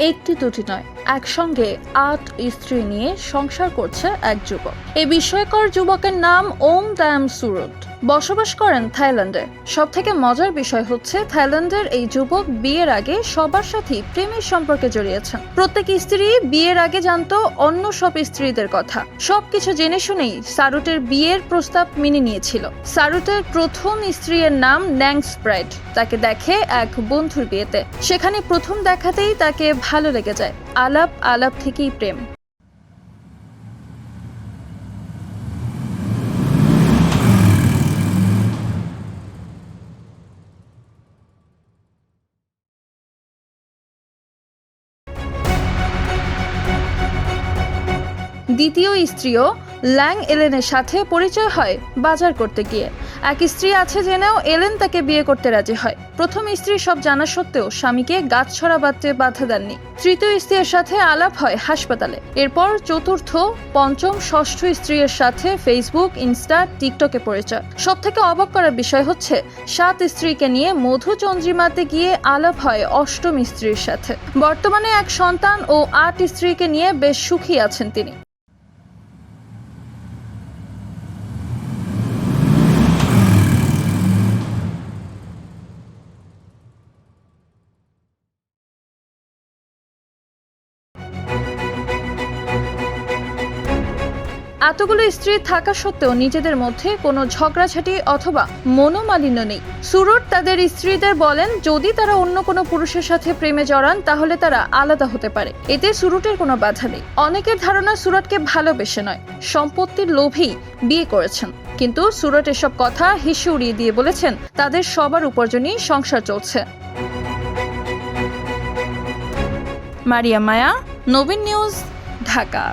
একটি দুটি নয়। একসঙ্গে আট স্ত্রী নিয়ে সংসার করছে এক যুবক। এই বিস্ময়কর যুবকের নাম ওম দ্যাম সুরত। বসবাস করেন থাইল্যান্ডে। সব থেকে মজার বিষয় হচ্ছে, থাইল্যান্ডের এই যুবক বিয়ের আগে সবার সাথেই প্রেমের সম্পর্কে জড়িয়েছেন। প্রত্যেক স্ত্রী বিয়ের আগে জানতো অন্য সব স্ত্রীদের কথা। সবকিছু জেনে শুনেই সারুটের বিয়ের প্রস্তাব মেনে নিয়েছিল। সারুটের প্রথম স্ত্রীর নাম ন্যাং স্প্রাইট। তাকে দেখে এক বন্ধুর বিয়েতে। সেখানে প্রথম দেখাতেই তাকে ভালো লেগে যায়। আলাপ আলাপ থেকেই প্রেম। দ্বিতীয় স্ত্রীও ল্যাং এলেনের সাথে পরিচয় হয় বাজার করতে গিয়ে। এক স্ত্রী আছে জেনেও এলেন তাকে বিয়ে করতে রাজি হয়। প্রথম স্ত্রী সব জানা সত্ত্বেও স্বামীকে গাছ ছড়া বাঁধতে বাধা দেননি। তৃতীয় স্ত্রীর সাথে আলাপ হয় হাসপাতালে। এরপর চতুর্থ, পঞ্চম, ষষ্ঠ স্ত্রীর সাথে ফেসবুক ইনস্টা টিকটকে পরিচয়। সব থেকে অবাক করার বিষয় হচ্ছে, সাত স্ত্রীকে নিয়ে মধু চন্দ্রিমাতে গিয়ে আলাপ হয় অষ্টম স্ত্রীর সাথে। বর্তমানে এক সন্তান ও আট স্ত্রীকে নিয়ে বেশ সুখী আছেন তিনি। এতগুলো স্ত্রী থাকা সত্ত্বেও নিজেদের মধ্যে কোনো ঝগড়াঝাটি অথবা মনোমালিন্য নেই। সুরট তাদের স্ত্রীদের বলেন, যদি তারা অন্য কোনো পুরুষের সাথে প্রেমে জড়ান, তাহলে তারা আলাদা হতে পারে। এতে সুরটের কোনো বাধা নেই। অনেকের ধারণা সুরটকে ভালোবেসে নয়, সম্পত্তির লোভেই বিয়ে করেছেন। কিন্তু সুরট এসব কথা হেসে উড়িয়ে দিয়ে বলেছেন, তাদের সবার উপার্জনই সংসার চলছে। মারিয়া মায়া, নবীন নিউজ, ঢাকা।